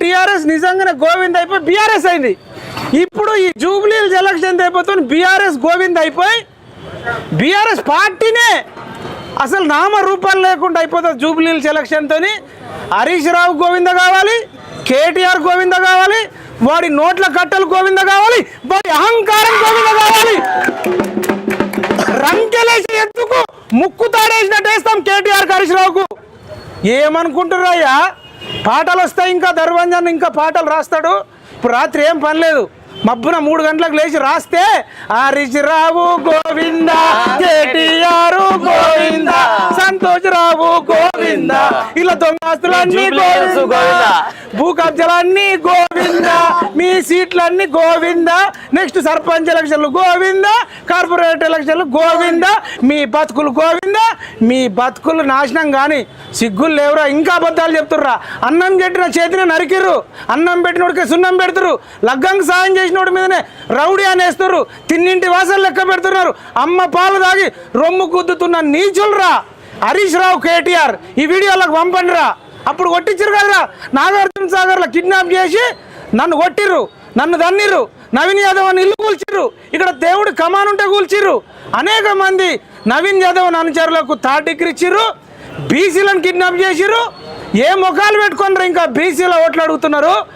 TRS నిజంగానే గోవింద్ అయిపోయి BRS అయింది. ఇప్పుడు ఈ జూబ్లీ ఎలక్షన్ అయిపోతుంది బీఆర్ఎస్ గోవింద్ అయిపోయి బీఆర్ఎస్ పార్టీనే అసలు నామరూపాలు లేకుండా అయిపోతుంది జూబ్లీ ఎలక్షన్తో హరీష్ రావు గోవింద కావాలి కేటీఆర్ గోవింద కావాలి వాడి నోట్ల కట్టలు గోవింద కావాలి వాడి అహంకారం గోవింద కావాలి. రంకెలేసి ఎందుకు ముక్కు తాడేసినట్టు వేస్తాం కేటీఆర్ హరీష్ రావుకు? ఏమనుకుంటున్నారయ్యా? పాటలు వస్తాయి ఇంకా దర్వంజన్ ఇంకా పాటలు రాస్తాడు. ఇప్పుడు రాత్రి ఏం పని లేదు. మబ్బున మూడు గంటలకు లేచి రాస్తే హరీష్ రావు గోవింద కేటీఆర్ గోవింద సంతోష్ రావు గోవింద ఇలా గోవింద. భూ కబ్జాలన్నీ గోవింద. మీ సీట్లన్నీ గోవింద. నెక్స్ట్ సర్పంచ్ ఎలక్షన్లు గోవింద. కార్పొరేట్ ఎలక్షన్లు గోవింద. మీ బతుకులు గోవింద. మీ బతుకులు నాశనం కానీ సిగ్గులు లేవురా. ఇంకా అబద్ధాలు చెప్తుర్రా. అన్నం పెట్టిన చేతిని నరికిర్రు. అన్నం పెట్టినోడికి సున్నం పెడుతురు లగ్గంకి సాయం చేసినోడి మీదనే రౌడీ అనేస్తున్నారు తిన్నింటి వాసన లెక్క పెడుతున్నారు. అమ్మ పాలు తాగి రొమ్ము కుద్దుతున్న నీచులరా. హరీష్ రావు కేటీఆర్ ఈ వీడియోలకు పంపండిరా. అప్పుడు కొట్టించరు కదరా. నాగార్జున సాగర్లో కిడ్నాప్ చేసి నన్ను కొట్టిర్రు నన్ను దన్నిర్రు నవీన్ యాదవ్ అని ఇల్లు కూల్చిర్రు ఇక్కడ దేవుడు కమాన్ ఉంటే కూల్చిర్రు. అనేక మంది నవీన్ యాదవ్ అనుచరులకు థర్డ్ డిగ్రీ ఇచ్చిర్రు బీసీలను కిడ్నాప్ చేసిర్రు ఏ ముఖాలు పెట్టుకున్నారు ఇంకా బీసీల ఓట్లు అడుగుతున్నారు.